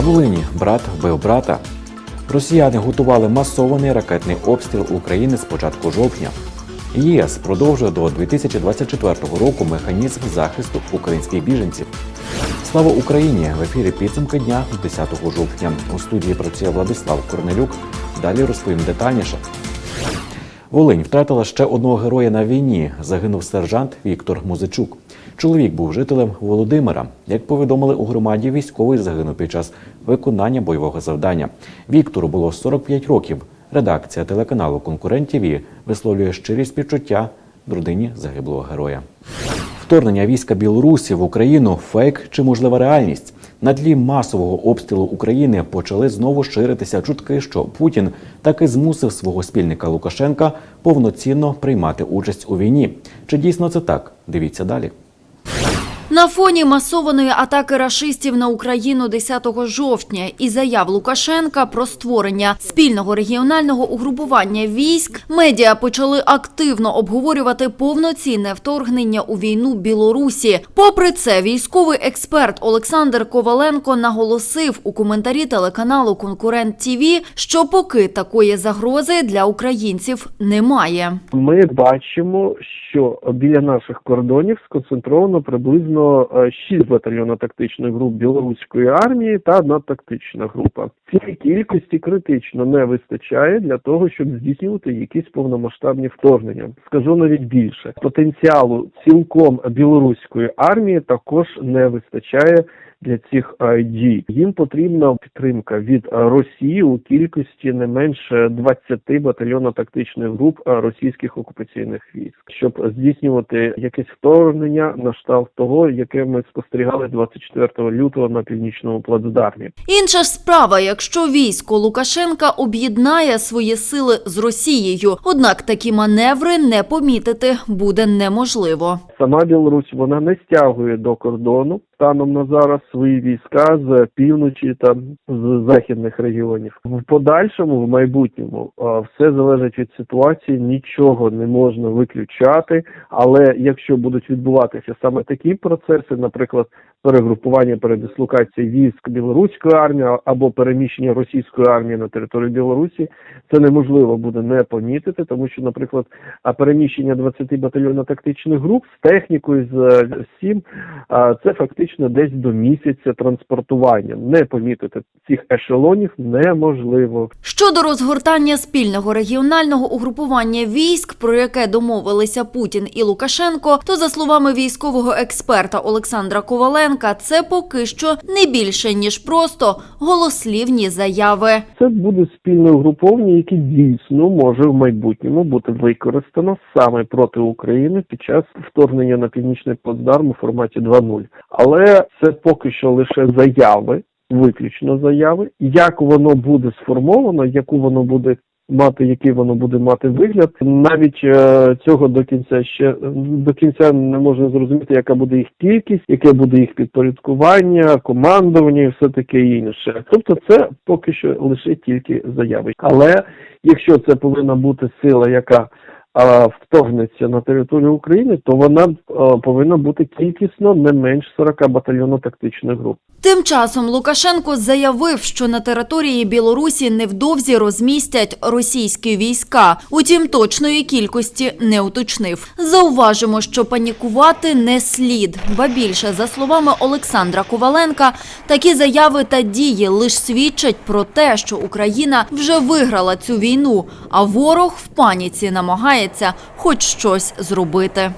На Волині брат вбив брата. Росіяни готували масований ракетний обстріл України з початку жовтня. ЄС продовжує до 2024 року механізм захисту українських біженців. Слава Україні! В ефірі підсумки дня 10 жовтня. У студії працює Владислав Корнелюк. Далі розповім детальніше. Волинь втратила ще одного героя на війні. Загинув сержант Віктор Музичук. Чоловік був жителем Володимира. Як повідомили у громаді, військовий загинув під час виконання бойового завдання. Віктору було 45 років. Редакція телеканалу Конкурент ТВ висловлює щирі співчуття родині загиблого героя. Вторгнення війська Білорусі в Україну фейк чи можлива реальність. На тлі масового обстрілу України почали знову ширитися чутки, що Путін таки змусив свого спільника Лукашенка повноцінно приймати участь у війні. Чи дійсно це так? Дивіться далі. На фоні масованої атаки рашистів на Україну 10 жовтня і заяв Лукашенка про створення спільного регіонального угрупування військ, медіа почали активно обговорювати повноцінне вторгнення у війну Білорусі. Попри це, військовий експерт Олександр Коваленко наголосив у коментарі телеканалу Конкурент ТІВІ, що поки такої загрози для українців немає. Ми бачимо, що біля наших кордонів сконцентровано приблизно е, 6 батальйонів тактичних груп білоруської армії та одна тактична група. Цієї кількості критично не вистачає для того, щоб здійснювати якісь повномасштабні вторгнення. Скажу навіть більше потенціалу цілком білоруської армії також не вистачає. Для цих дій їм потрібна підтримка від Росії у кількості не менше 20 батальйонно-тактичних груп е, російських окупаційних військ, щоб здійснювати якесь вторгнення на штаб того, яке ми спостерігали 24 лютого на північному плацдармі. Інша справа, якщо військо Лукашенка об'єднає свої сили з Росією, однак такі маневри не помітити буде неможливо. Сама Білорусь вона не стягує до кордону станом на зараз свої війська з півночі та з західних регіонів. В подальшому, в майбутньому, все залежить від ситуації, нічого не можна виключати. Але якщо будуть відбуватися саме такі процеси, наприклад, перегрупування передислокації військ білоруської армії або переміщення російської армії на територію Білорусі, це неможливо буде не помітити, тому що, наприклад, переміщення 20 батальйонно-тактичних груп з технікою з всім, це фактично десь до місяця транспортування. Не помітити цих ешелонів неможливо. Щодо розгортання спільного регіонального угрупування військ, про яке домовилися Путін і Лукашенко, то за словами військового експерта Олександра Коваленка, це поки що не більше ніж просто голослівні заяви. Це буде спільне угруповання, яке дійсно може в майбутньому бути використано саме проти України під час вторгнення на північний плацдарм у форматі 2.0. Але це поки що лише заяви, виключно заяви. Як воно буде сформовано, яку воно буде мати, який воно буде мати вигляд, навіть е, цього до кінця ще до кінця не можна зрозуміти, яка буде їх кількість, яке буде їх підпорядкування, командування і все таке інше. Тобто, це поки що лише тільки заяви. Але якщо це повинна бути сила, яка вторгнеться на територію України, то вона повинна бути кількісно не менш 40 батальйонно-тактичних груп. Тим часом Лукашенко заявив, що на території Білорусі невдовзі розмістять російські війська. Утім, точної кількості не уточнив. Зауважимо, що панікувати не слід. Ба більше, за словами Олександра Коваленка, такі заяви та дії лише свідчать про те, що Україна вже виграла цю війну, а ворог в паніці намагається хоч щось зробити.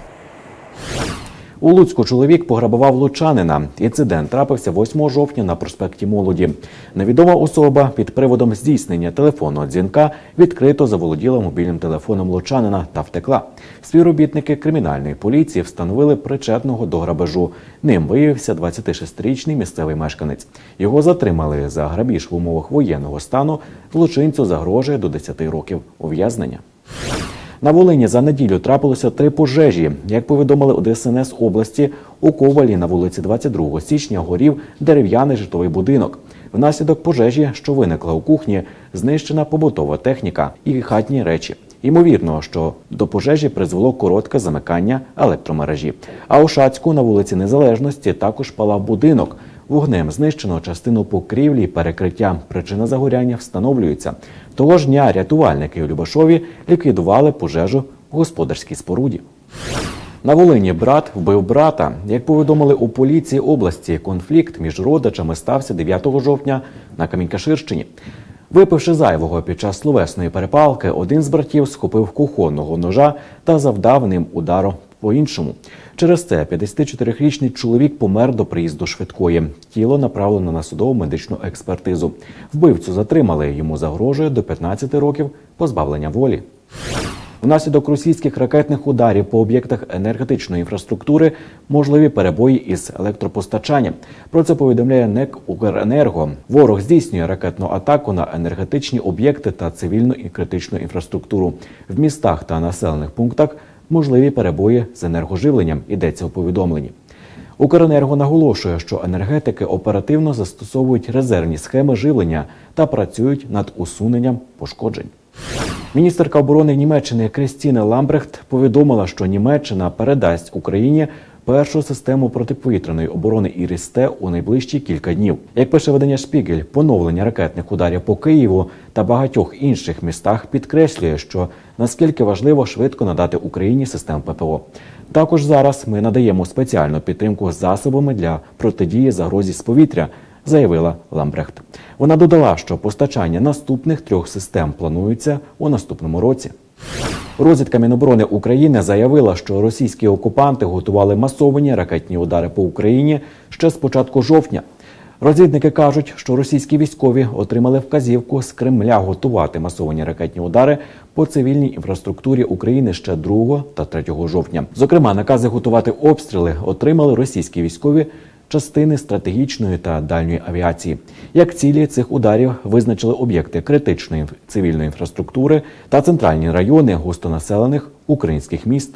У Луцьку чоловік пограбував лучанина. Інцидент трапився 8 жовтня на проспекті Молоді. Невідома особа під приводом здійснення телефонного дзвінка відкрито заволоділа мобільним телефоном лучанина та втекла. Співробітники кримінальної поліції встановили причетного до грабежу. Ним виявився 26-річний місцевий мешканець. Його затримали за грабіж в умовах воєнного стану. Злочинцю загрожує до 10 років ув'язнення. На Волині за неділю трапилося три пожежі. Як повідомили у області, у Ковалі на вулиці 22 січня горів дерев'яний житловий будинок. Внаслідок пожежі, що виникла у кухні, знищена побутова техніка і хатні речі. Ймовірно, що до пожежі призвело коротке замикання електромережі. А у Шацьку на вулиці Незалежності також палав будинок. Вогнем знищено частину покрівлі і перекриття. Причина загоряння встановлюється. Того ж дня рятувальники у Любашові ліквідували пожежу в господарській споруді. На Волині брат вбив брата. Як повідомили у поліції області, конфлікт між родичами стався 9 жовтня на Камінькаширщині. Випивши зайвого під час словесної перепалки, один з братів схопив кухонного ножа та завдав ним удару по іншому. Через це 54-річний чоловік помер до приїзду швидкої. Тіло направлено на судову медичну експертизу. Вбивцю затримали. Йому загрожує до 15 років позбавлення волі. Внаслідок російських ракетних ударів по об'єктах енергетичної інфраструктури можливі перебої із електропостачанням. Про це повідомляє НЕК «Укренерго». Ворог здійснює ракетну атаку на енергетичні об'єкти та цивільну і критичну інфраструктуру. В містах та населених пунктах можливі перебої з енергоживленням. Йдеться у повідомленні. Укренерго наголошує, що енергетики оперативно застосовують резервні схеми живлення та працюють над усуненням пошкоджень. Міністерка оборони Німеччини Крістіне Ламбрехт повідомила, що Німеччина передасть Україні першу систему протиповітряної оборони ІРІСТЕ у найближчі кілька днів. Як пише видання Шпігель, поновлення ракетних ударів по Києву та багатьох інших містах підкреслює, що наскільки важливо швидко надати Україні систему ППО. Також зараз ми надаємо спеціальну підтримку засобами для протидії загрозі з повітря заявила Ламбрехт. Вона додала, що постачання наступних трьох систем планується у наступному році. Розвідка Міноборони України заявила, що російські окупанти готували масовані ракетні удари по Україні ще з початку жовтня. Розвідники кажуть, що російські військові отримали вказівку з Кремля готувати масовані ракетні удари по цивільній інфраструктурі України ще 2 та 3 жовтня. Зокрема, накази готувати обстріли отримали російські військові частини стратегічної та дальньої авіації. Як цілі цих ударів визначили об'єкти критичної цивільної інфраструктури та центральні райони густонаселених українських міст.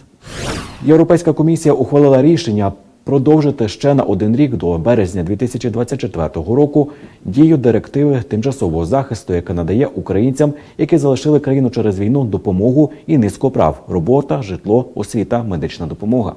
Європейська комісія ухвалила рішення продовжити ще на один рік до березня 2024 року дію директиви тимчасового захисту, яка надає українцям, які залишили країну через війну, допомогу і низку прав: робота, житло, освіта, медична допомога.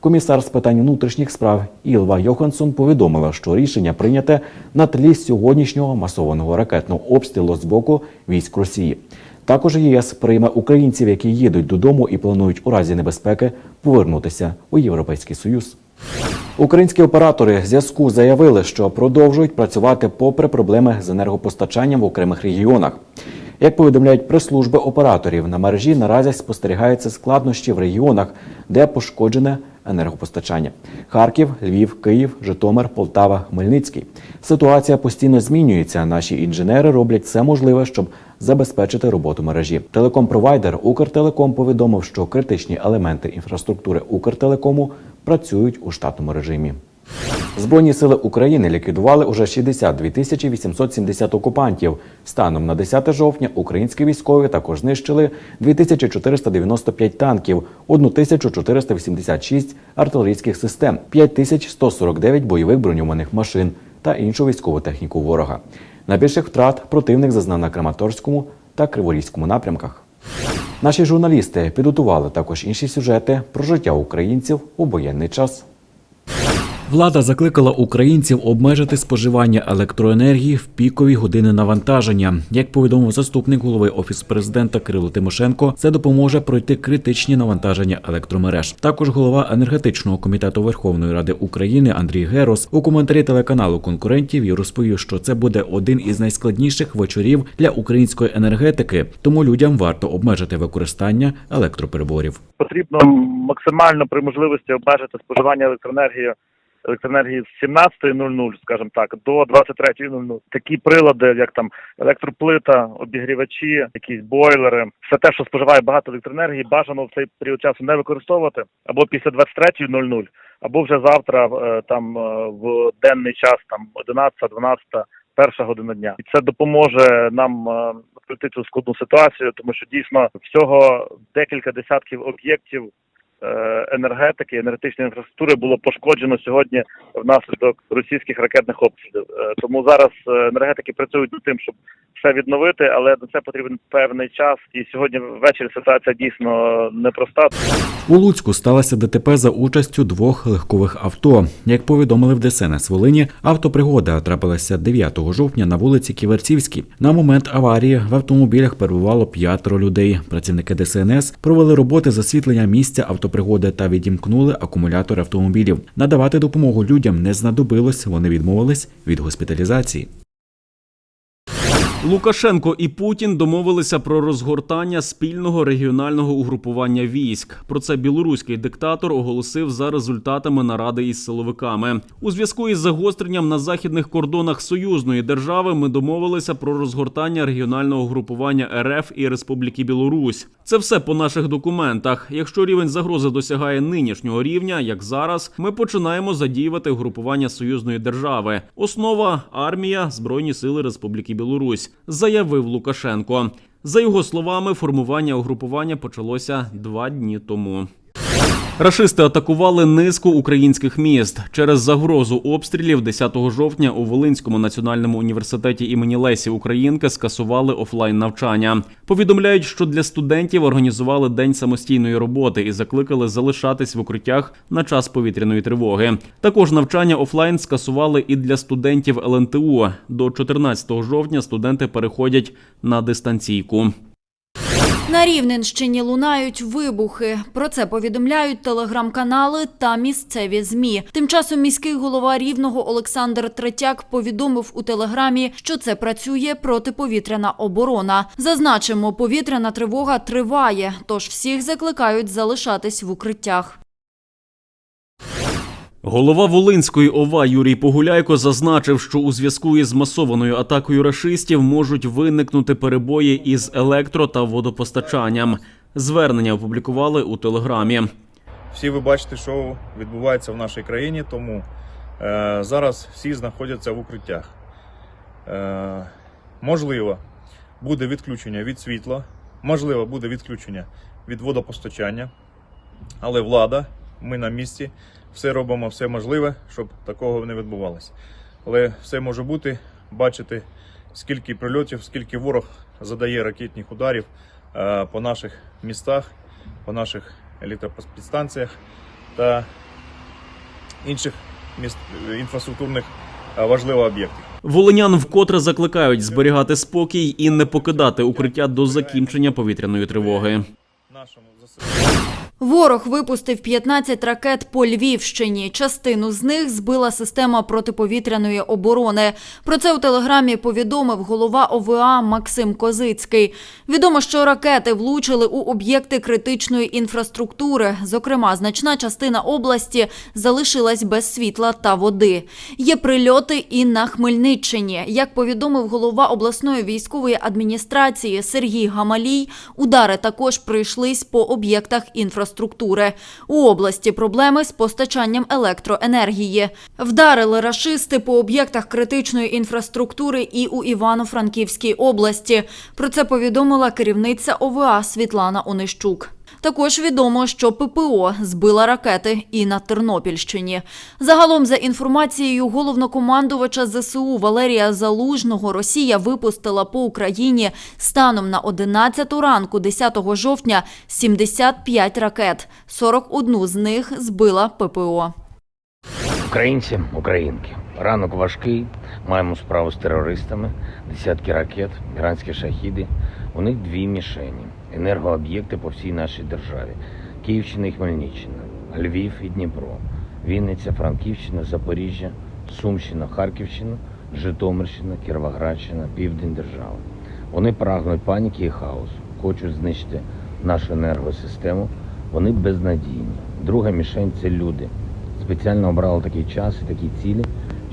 Комісар з питань внутрішніх справ Ілва Йоханссон повідомила, що рішення прийняте на тлі сьогоднішнього масованого ракетного обстрілу з боку військ Росії. Також ЄС прийме українців, які їдуть додому і планують у разі небезпеки повернутися у Європейський Союз. Українські оператори зв'язку заявили, що продовжують працювати попри проблеми з енергопостачанням в окремих регіонах. Як повідомляють прес-служби операторів, на мережі наразі спостерігаються складнощі в регіонах, де пошкоджене енергопостачання: Харків, Львів, Київ, Житомир, Полтава, Хмельницький. Ситуація постійно змінюється. Наші інженери роблять все можливе, щоб забезпечити роботу мережі. Телеком-провайдер Укртелеком повідомив, що критичні елементи інфраструктури Укртелекому працюють у штатному режимі. Збройні сили України ліквідували уже 62 тисячі 870 окупантів. Станом на 10 жовтня українські військові також знищили 2495 танків, 1486 артилерійських систем, 5149 бойових броньованих машин та іншу військову техніку ворога. Найбільших втрат противник зазнав на Краматорському та Криворізькому напрямках. Наші журналісти підготували також інші сюжети про життя українців у воєнний час. Влада закликала українців обмежити споживання електроенергії в пікові години навантаження. Як повідомив заступник голови офісу президента Кирило Тимошенко, це допоможе пройти критичні навантаження електромереж. Також голова енергетичного комітету Верховної Ради України Андрій Герос у коментарі телеканалу конкурентів розповів, що це буде один із найскладніших вечорів для української енергетики, тому людям варто обмежити використання електропереборів. потрібно максимально при можливості обмежити споживання електроенергії електроенергії з 17.00, скажімо так, до 23.00. Такі прилади, як там електроплита, обігрівачі, якісь бойлери, все те, що споживає багато електроенергії, бажано в цей період часу не використовувати або після 23.00, або вже завтра е, там е, в денний час, там 11, 12, перша година дня, і це допоможе нам е, пройти цю складну ситуацію, тому що дійсно всього декілька десятків об'єктів е, енергетики, енергетичної інфраструктури було пошкоджено сьогодні внаслідок російських ракетних обстрілів. Е, Тому зараз е, енергетики працюють над тим, щоб все відновити, але на це потрібен певний час. І сьогодні ввечері ситуація дійсно непроста. У Луцьку сталося ДТП за участю двох легкових авто. Як повідомили в ДСНС Волині, автопригода трапилася 9 жовтня на вулиці Ківерцівській. На момент аварії в автомобілях перебувало п'ятеро людей. Працівники ДСНС провели роботи з освітлення місця автопригоди та відімкнули акумулятори автомобілів. Надавати допомогу людям не знадобилось. Вони відмовились від госпіталізації. Лукашенко і Путін домовилися про розгортання спільного регіонального угрупування військ. Про це білоруський диктатор оголосив за результатами наради із силовиками. У зв'язку із загостренням на західних кордонах союзної держави ми домовилися про розгортання регіонального угрупування РФ і Республіки Білорусь. Це все по наших документах. Якщо рівень загрози досягає нинішнього рівня, як зараз, ми починаємо задіювати угрупування союзної держави. Основа армія Збройні сили Республіки Білорусь, заявив Лукашенко. За його словами, формування угрупування почалося два дні тому. Рашисти атакували низку українських міст через загрозу обстрілів 10 жовтня у Волинському національному університеті імені Лесі Українки скасували офлайн навчання. Повідомляють, що для студентів організували день самостійної роботи і закликали залишатись в укриттях на час повітряної тривоги. Також навчання офлайн скасували і для студентів ЛНТУ. До 14 жовтня студенти переходять на дистанційку. На Рівненщині лунають вибухи. Про це повідомляють телеграм-канали та місцеві змі. Тим часом міський голова рівного Олександр Третяк повідомив у телеграмі, що це працює протиповітряна оборона. Зазначимо, повітряна тривога триває, тож всіх закликають залишатись в укриттях. Голова Волинської ОВА Юрій Погуляйко зазначив, що у зв'язку із масованою атакою рашистів можуть виникнути перебої із електро та водопостачанням. Звернення опублікували у телеграмі. Всі ви бачите, що відбувається в нашій країні, тому е, зараз всі знаходяться в укриттях. Е, можливо, буде відключення від світла, можливо, буде відключення від водопостачання, але влада, ми на місці, все робимо, все можливе, щоб такого не відбувалося. Але все може бути, бачити, скільки прильотів, скільки ворог задає ракетних ударів е, по наших містах, по наших електропідстанціях та інших міст інфраструктурних е, важливих об'єктів. Волинян вкотре закликають зберігати спокій і не покидати укриття до закінчення повітряної тривоги. Нашому. Ворог випустив 15 ракет по Львівщині. Частину з них збила система протиповітряної оборони. Про це у телеграмі повідомив голова ОВА Максим Козицький. Відомо, що ракети влучили у об'єкти критичної інфраструктури. Зокрема, значна частина області залишилась без світла та води. Є прильоти і на Хмельниччині. Як повідомив голова обласної військової адміністрації Сергій Гамалій, удари також прийшлись по об'єктах інфраструктури. У області проблеми з постачанням електроенергії. Вдарили рашисти по об'єктах критичної інфраструктури і у Івано-Франківській області. Про це повідомила керівниця ОВА Світлана Онищук. Також відомо, що ППО збила ракети і на Тернопільщині. Загалом, за інформацією головнокомандувача ЗСУ Валерія Залужного, Росія випустила по Україні станом на 11 ранку 10 жовтня 75 ракет. 41 з них збила ППО. Українці, українки, ранок важкий. Маємо справу з терористами, десятки ракет, іранські шахіди. У них дві мішені: енергооб'єкти по всій нашій державі: Київщина і Хмельниччина, Львів і Дніпро, Вінниця, Франківщина, Запоріжжя, Сумщина, Харківщина, Житомирщина, Кіровоградщина, Південь держави. Вони прагнуть паніки і хаосу, хочуть знищити нашу енергосистему. Вони безнадійні. Друга мішень це люди спеціально обрали такий час і такі цілі,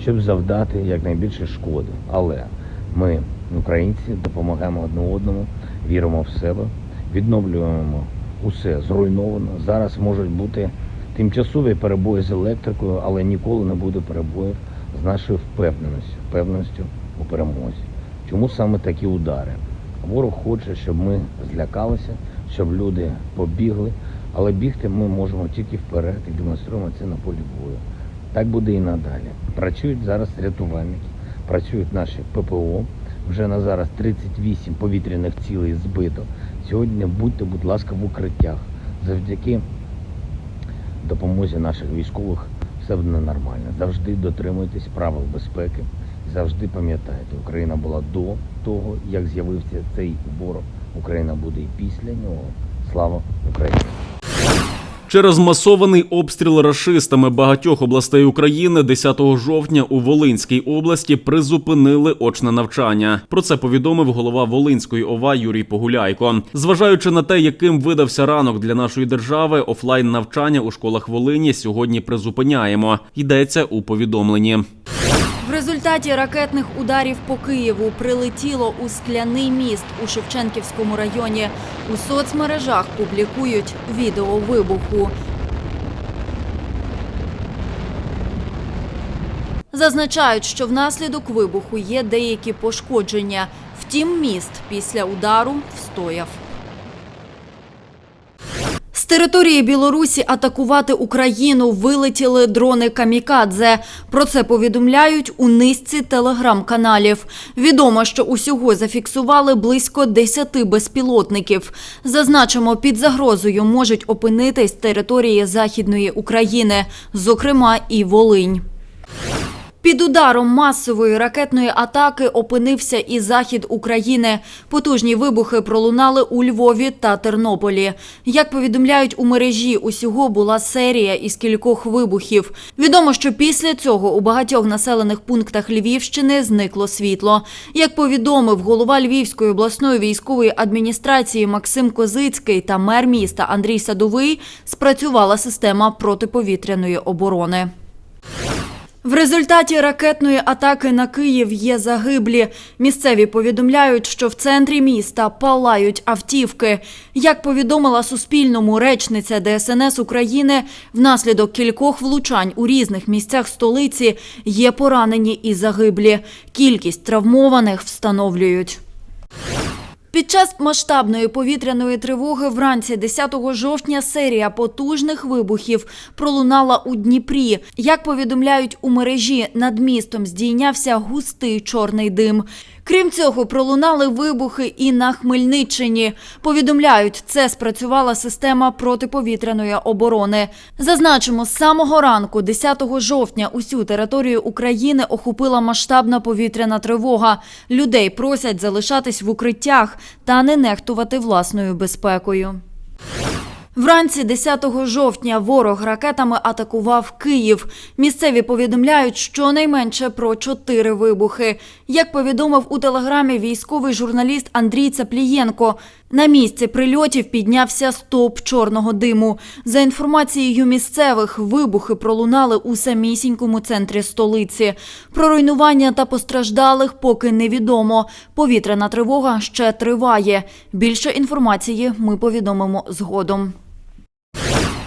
щоб завдати якнайбільше шкоди. Але ми, українці, допомагаємо одне одному, віримо в себе, відновлюємо усе зруйновано. Зараз можуть бути тимчасові перебої з електрикою, але ніколи не буде перебоїв з нашою впевненістю, впевненістю у перемозі. Чому саме такі удари? Ворог хоче, щоб ми злякалися, щоб люди побігли, але бігти ми можемо тільки вперед і демонструємо це на полі бою. Так буде і надалі. Працюють зараз рятувальники, працюють наші ППО, Вже на зараз 38 повітряних цілей збито. Сьогодні будьте, будь ласка, в укриттях. Завдяки допомозі наших військових все буде нормально. Завжди дотримуйтесь правил безпеки. Завжди пам'ятайте, Україна була до того, як з'явився цей ворог. Україна буде і після нього. Слава Україні! Через масований обстріл рашистами багатьох областей України 10 жовтня у Волинській області призупинили очне навчання. Про це повідомив голова Волинської ОВА Юрій Погуляйко. Зважаючи на те, яким видався ранок для нашої держави, офлайн навчання у школах Волині сьогодні призупиняємо. Йдеться у повідомленні. Результаті ракетних ударів по Києву прилетіло у скляний міст у Шевченківському районі. У соцмережах публікують відео вибуху. Зазначають, що внаслідок вибуху є деякі пошкодження. Втім, міст після удару встояв. Території Білорусі атакувати Україну вилетіли дрони камікадзе. Про це повідомляють у низці телеграм-каналів. Відомо, що усього зафіксували близько 10 безпілотників. Зазначимо, під загрозою можуть опинитись території Західної України, зокрема і Волинь. Під ударом масової ракетної атаки опинився і захід України. Потужні вибухи пролунали у Львові та Тернополі. Як повідомляють у мережі, усього була серія із кількох вибухів. Відомо, що після цього у багатьох населених пунктах Львівщини зникло світло. Як повідомив голова Львівської обласної військової адміністрації Максим Козицький та мер міста Андрій Садовий, спрацювала система протиповітряної оборони. В результаті ракетної атаки на Київ є загиблі. Місцеві повідомляють, що в центрі міста палають автівки. Як повідомила Суспільному речниця ДСНС України, внаслідок кількох влучань у різних місцях столиці є поранені і загиблі. Кількість травмованих встановлюють. Під час масштабної повітряної тривоги вранці 10 жовтня серія потужних вибухів пролунала у Дніпрі. Як повідомляють у мережі, над містом здійнявся густий чорний дим. Крім цього, пролунали вибухи і на Хмельниччині. Повідомляють, це спрацювала система протиповітряної оборони. Зазначимо, з самого ранку, 10 жовтня, усю територію України охопила масштабна повітряна тривога. Людей просять залишатись в укриттях та не нехтувати власною безпекою. Вранці 10 жовтня ворог ракетами атакував Київ. Місцеві повідомляють щонайменше про чотири вибухи. Як повідомив у телеграмі військовий журналіст Андрій Цаплієнко, на місці прильотів піднявся стовп чорного диму. За інформацією місцевих, вибухи пролунали у самісінькому центрі столиці. Про руйнування та постраждалих поки невідомо. Повітряна тривога ще триває. Більше інформації ми повідомимо згодом.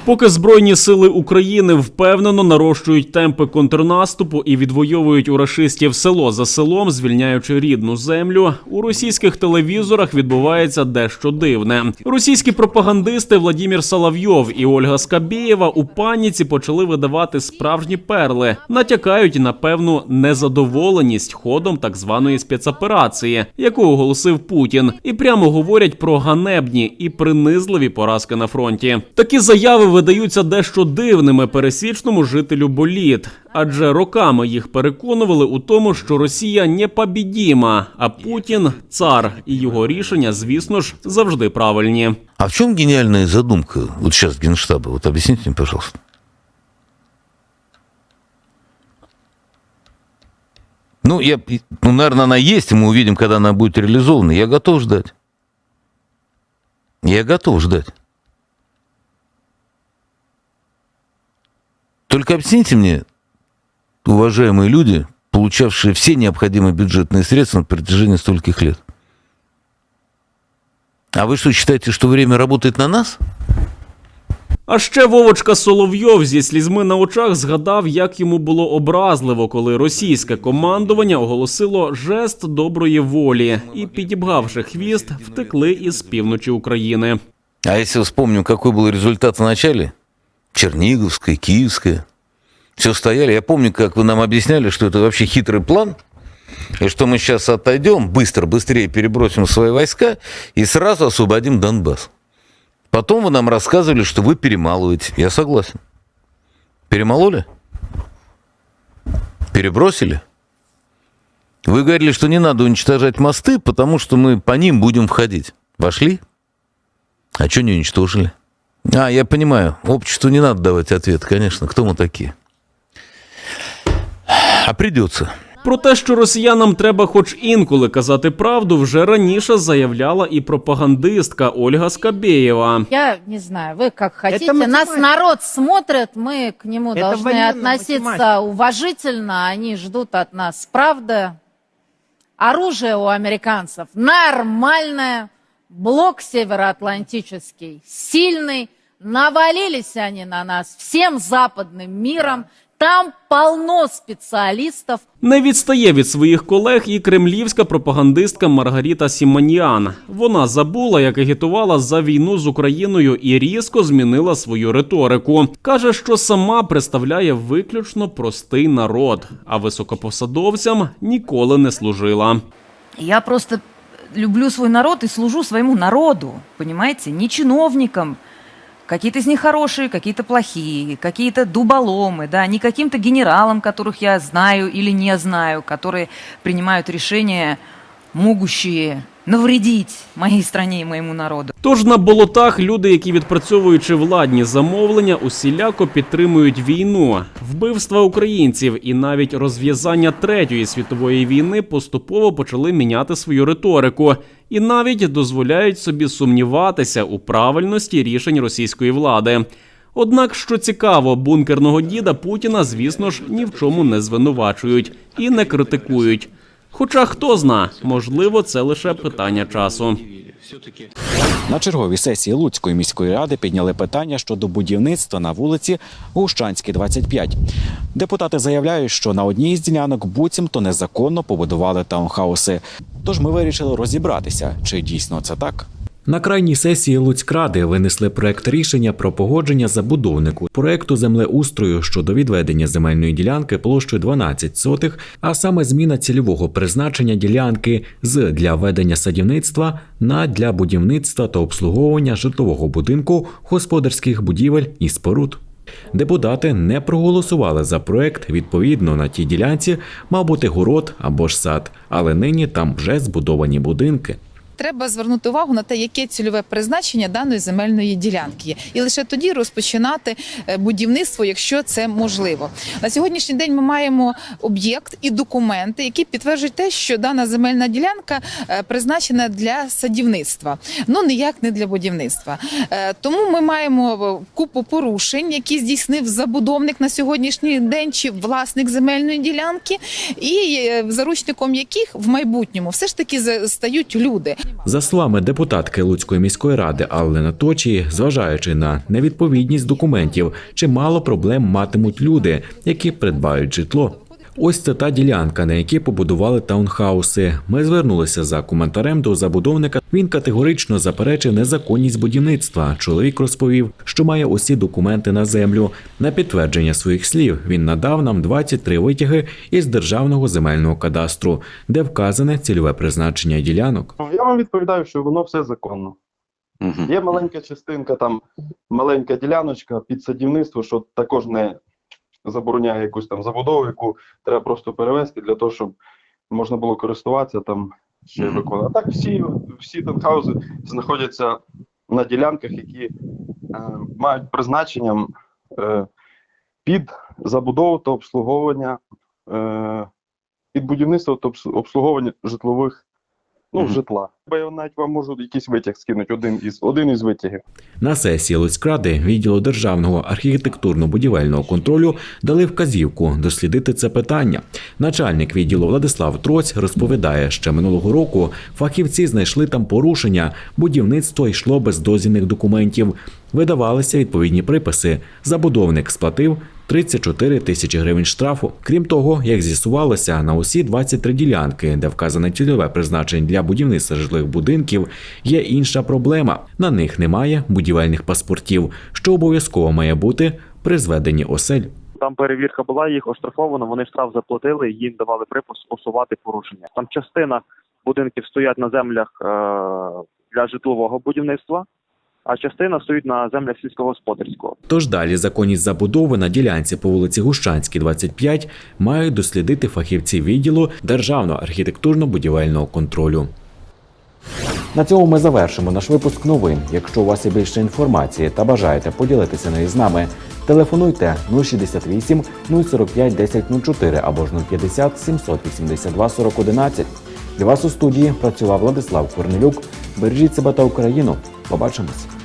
Поки Збройні сили України впевнено нарощують темпи контрнаступу і відвоюють у рашистів село за селом, звільняючи рідну землю, у російських телевізорах відбувається дещо дивне. Російські пропагандисти Владімір Соловйов і Ольга Скабєєва у паніці почали видавати справжні перли, натякають на певну незадоволеність ходом так званої спецоперації, яку оголосив Путін, і прямо говорять про ганебні і принизливі поразки на фронті. Такі заяви видаються дещо дивними пересічному жителю боліт, адже роками їх переконували у тому, що Росія непобідіма, а Путін цар, і його рішення, звісно ж, завжди правильні. А в чем гениальная задумка вот сейчас Генштаба? Вот объясните мне, пожалуйста. Ну, я, ну, наверное, она есть, и мы увидим, когда она будет реализована. Я готов ждать. Я готов ждать. Только объясните мне, уважаемые люди, получавшие все необходимые бюджетные средства на протяжении стольких лет. А вы что, считаете, что время работает на нас? А ще Вовочка Соловйов зі слізьми на очах згадав, як йому було образливо, коли російське командування оголосило жест доброї волі і, підібгавши хвіст, втекли із півночі України. А если вспомним, какой был результат в начале? Черниговская, Киевская. Все стояли. Я помню, как вы нам объясняли, что это вообще хитрый план. И что мы сейчас отойдем, быстро, быстрее перебросим свои войска и сразу освободим Донбасс. Потом вы нам рассказывали, что вы перемалываете. Я согласен. Перемололи? Перебросили? Вы говорили, что не надо уничтожать мосты, потому что мы по ним будем входить. Вошли? А что не уничтожили? А, я понимаю, обществу не надо давать ответ, конечно, кто мы такие. А придется. Про те, що росіянам треба хоч інколи казати правду, вже раніше заявляла і пропагандистка Ольга Скабєєва. Я не знаю, вы как хотите. Это математика. Нас народ смотрит, мы к нему Это должны военная относиться математика. уважительно. Они ждут от нас правды. Оружие у американцев нормальное. Блок североатлантический сильный. Навалились они на нас всем западным миром. Там полно специалистов, Не відстає від своїх колег і кремлівська пропагандистка Маргаріта Сіманіан. Вона забула, як агітувала за війну з Україною і різко змінила свою риторику. каже, що сама представляє виключно простий народ, а високопосадовцям ніколи не служила. Я просто люблю свой народ и служу своему народу, понимаете, не чиновникам. Какие-то из них хорошие, какие-то плохие, какие-то дуболомы, да, не каким-то генералам, которых я знаю или не знаю, которые принимают решения, могущие навредить моей стране и моему народу. Тож на болотах люди, які відпрацьовуючи владні замовлення, усіляко підтримують війну, вбивства українців і навіть розв'язання третьої світової війни поступово почали міняти свою риторику і навіть дозволяють собі сумніватися у правильності рішень російської влади. Однак, що цікаво, бункерного діда Путіна, звісно ж, ні в чому не звинувачують і не критикують. Хоча хто зна, можливо, це лише питання часу. На черговій сесії Луцької міської ради підняли питання щодо будівництва на вулиці Гущанській, 25. Депутати заявляють, що на одній із ділянок буцімто незаконно побудували таунхауси. Тож ми вирішили розібратися, чи дійсно це так. На крайній сесії Луцькради винесли проект рішення про погодження забудовнику проекту землеустрою щодо відведення земельної ділянки площею 12 сотих, а саме зміна цільового призначення ділянки з для ведення садівництва на для будівництва та обслуговування житлового будинку, господарських будівель і споруд. Депутати не проголосували за проект. Відповідно, на тій ділянці мав бути город або ж сад, але нині там вже збудовані будинки. Треба звернути увагу на те, яке цільове призначення даної земельної ділянки є, і лише тоді розпочинати е, будівництво, якщо це можливо. На сьогоднішній день ми маємо об'єкт і документи, які підтверджують те, що дана земельна ділянка е, призначена для садівництва, ну ніяк не для будівництва. Е, Тому ми маємо купу порушень, які здійснив забудовник на сьогоднішній день чи власник земельної ділянки, і заручником яких в майбутньому все ж таки стають люди. За словами депутатки Луцької міської ради Алли Наточії, зважаючи на невідповідність документів, чимало проблем матимуть люди, які придбають житло. Ось це та ділянка, на якій побудували таунхауси. Ми звернулися за коментарем до забудовника. Він категорично заперечив незаконність будівництва. Чоловік розповів, що має усі документи на землю. На підтвердження своїх слів він надав нам 23 витяги із державного земельного кадастру, де вказане цільове призначення ділянок. Я вам відповідаю, що воно все законно. Є маленька частинка, там маленька діляночка під садівництво, що також не забороняє якусь там забудову, яку треба просто перевести для того, щоб можна було користуватися там ще виконувати. А так всі, всі танхаузи знаходяться на ділянках, які е, мають призначенням е, під забудову та обслуговування, е, під будівництво та обслуговування житлових. Ну, Мгм. житла. Я навіть вам можу якийсь витяг скинути, один із один із витягів. На сесії Луцькради відділу державного архітектурно-будівельного контролю дали вказівку дослідити це питання. Начальник відділу Владислав Троць розповідає, що минулого року фахівці знайшли там порушення. Будівництво йшло без дозвільних документів. Видавалися відповідні приписи. Забудовник сплатив 34 тисячі гривень штрафу. Крім того, як з'ясувалося, на усі 23 ділянки, де вказане цільове призначення для будівництва житлових будинків, є інша проблема. На них немає будівельних паспортів, що обов'язково має бути при зведенні осель. Там перевірка була, їх оштрафовано, вони штраф заплатили, їм давали припис усувати порушення. Там частина будинків стоять на землях е, для житлового будівництва, а частина стоїть на землях сільськогосподарського. Тож далі законність забудови на ділянці по вулиці Гущанській, 25 мають дослідити фахівці відділу Державного архітектурно-будівельного контролю. На цьому ми завершимо наш випуск новин. Якщо у вас є більше інформації та бажаєте поділитися нею з нами, телефонуйте 068 045 1004 або ж 050 782 4011. Для вас у студії працював Владислав Корнелюк. Бережіть себе та Україну. Побачимось.